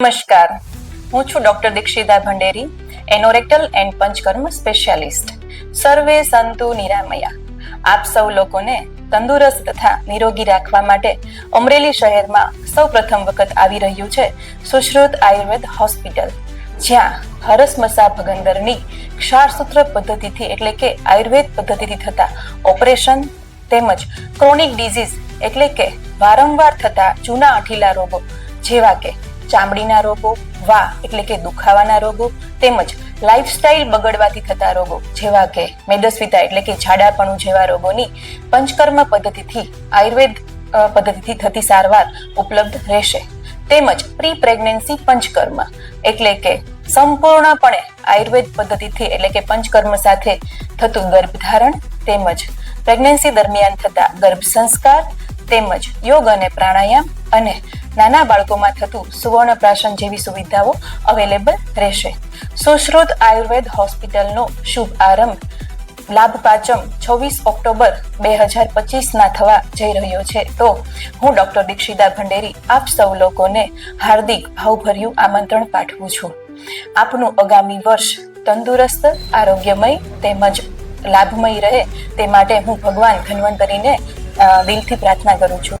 નમસ્કાર. હું છું doctor Dikshita Bhanderi, anorectal and panchakarma specialist. સર્વે સંતુ નિરામયા. આપ સૌ લોકોને તંદુરસ્ત તથા નિરોગી રાખવા માટે અમરેલી શહેરમાં સૌ પ્રથમ વખત આવી રહ્યું છે સુશ્રુત આયુર્વેદ હોસ્પિટલ. જ્યાં હરસમસા ભગંદરની ક્ષારસૂત્ર પદ્ધતિથી એટલે કે આયુર્વેદ પદ્ધતિથી થતા ઓપરેશન તેમજ ક્રોનિક ડિઝીઝ એટલે કે વારંવાર થતા જૂના અઠીલા રોગો જેવા કે ચામડીના રોગો, વા એટલે કે દુખાવાના રોગો તેમજ લાઇફસ્ટાઇલ બગડવાથી થતા રોગો જેવા કે મેદસ્વીતા એટલે કે જાડાપણું જેવા રોગોની પંચકર્મ પદ્ધતિથી, આયુર્વેદ પદ્ધતિથી થતી સારવાર ઉપલબ્ધ રહેશે. તેમજ પ્રી પ્રેગ્નન્સી પંચકર્મ એટલે કે સંપૂર્ણપણે આયુર્વેદ પદ્ધતિથી એટલે કે પંચકર્મ સાથે થતું ગર્ભધારણ તેમજ પ્રેગ્નન્સી દરમિયાન થતા ગર્ભ સંસ્કાર તેમજ યોગ અને પ્રાણાયામ અને નાના બાળકોમાં થતું સુવર્ણ પ્રાશન જેવી સુવિધાઓ અવેલેબલ રહેશે. સુશ્રુત આયુર્વેદ હોસ્પિટલનો શુભ આરંભ લાભ પાંચમ છવ્વીસ ઓક્ટોબર બે હજાર પચીસના થવા જઈ રહ્યો છે. તો હું ડૉક્ટર દીક્ષિતા ભંડેરી, આપ સૌ લોકોને હાર્દિક ભાવભર્યું આમંત્રણ પાઠવું છું. આપનું આગામી વર્ષ તંદુરસ્ત, આરોગ્યમય તેમજ લાભમય રહે તે માટે હું ભગવાન ધન્વંતરીને દિલથી પ્રાર્થના કરું છું.